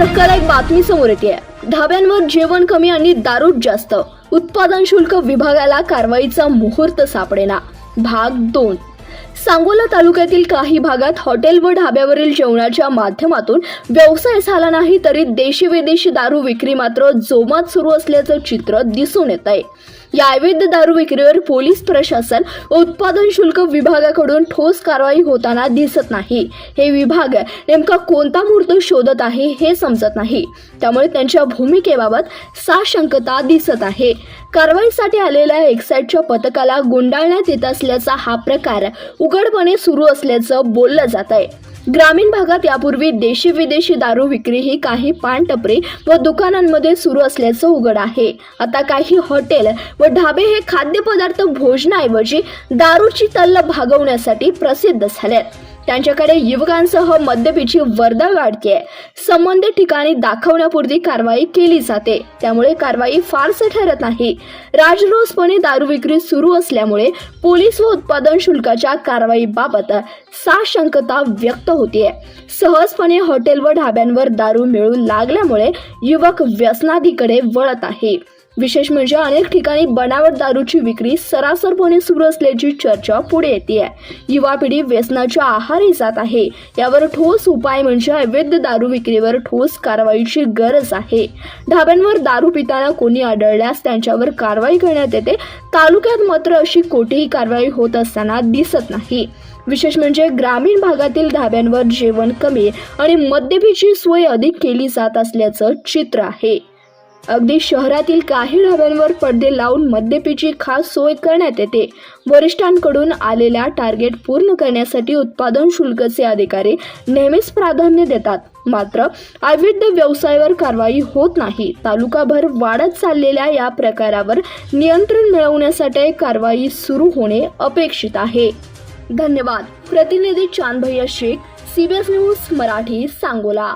नमस्कार धक्कादायक बातमी समोर येते ढाब्यांवर जेवण कमी आणि दारू जास्त. उत्पादन शुल्क विभागाला कारवाईचा मुहूर्त सापडेना. भाग दोन. सांगोला तालुक्यातील काही भागात हॉटेल व ढाब्यावरील जेवणाच्या माध्यमातून व्यवसाय झाला नाही तरी देशी विदेशी दारू विक्री मात्र जोमात सुरू असल्याचं चित्र दिसून येत आहे. या अवैध दारू विक्रीवर पोलीस प्रशासन उत्पादन शुल्क विभागाकडून ठोस कारवाई होताना दिसत नाही. हे विभाग नेमका कोणता मुहूर्त शोधत आहे हे समजत नाही. त्यामुळे त्यांच्या भूमिकेबाबत साशंकता दिसत आहे. कारवाईसाठी आलेल्या एक्साईटच्या पथकाला गुंडाळण्यात येत असल्याचा हा प्रकार उघडपणे सुरू असल्याचं बोललं जात आहे. ग्रामीण भागात यापूर्वी देशी विदेशी दारू विक्री ही काही पानटपरे व दुकानांमध्ये सुरू असल्याचं उघड आहे. आता काही हॉटेल व ढाबे हे खाद्यपदार्थ भोजनाऐवजी दारूची तल्ल भागवण्यासाठी प्रसिद्ध झालेत. त्यांच्याकडे युवकांसह मद्यपीची वर्दळ वाढते संबंधित ठिकाणी दाखवण्यापुरती कारवाई केली जाते. त्यामुळे कारवाई फारसे ठरत नाही. राजरोसपणे दारू विक्री सुरू असल्यामुळे पोलीस व उत्पादन शुल्काच्या कारवाईबाबत साशंकता व्यक्त होतीये. सहजपणे हॉटेल व ढाब्यांवर दारू मिळू लागल्यामुळे युवक व्यसनाधीकडे वळत आहे. विशेष म्हणजे अनेक ठिकाणी बनावट दारूची विक्री सरासरपणे सुरू असल्याची चर्चा पुढे येते युवा पिढी व्यसनाच्या आहारी जात आहे. यावर ठोस उपाय म्हणजे अवैध दारू विक्रीवर ठोस कारवाईची गरज आहे. ढाब्यांवर दारू पिताना कोणी आढळल्यास त्यांच्यावर कारवाई करण्यात येते. तालुक्यात मात्र अशी कोठेही कारवाई होत असताना दिसत नाही. विशेष म्हणजे ग्रामीण भागातील ढाब्यांवर जेवण कमी आणि मद्यपीची सोय अधिक केली जात असल्याचं चित्र आहे. अगदी शहरातील काही ढाब्यांवर पडदे लावून मद्यपीची खास सोय करण्यात येते. वरिष्ठांकडून आलेल्या टार्गेट पूर्ण करण्यासाठी उत्पादन शुल्कचे अधिकारी नेहमीच प्राधान्य देतात. मात्र अवैध व्यवसायावर कारवाई होत नाही. तालुकाभर वाढत चाललेल्या या प्रकारावर नियंत्रण मिळवण्यासाठी कारवाई सुरू होणे अपेक्षित आहे. धन्यवाद. प्रतिनिधी चांदभैया शेख सीबीएस न्यूज मराठी सांगोला.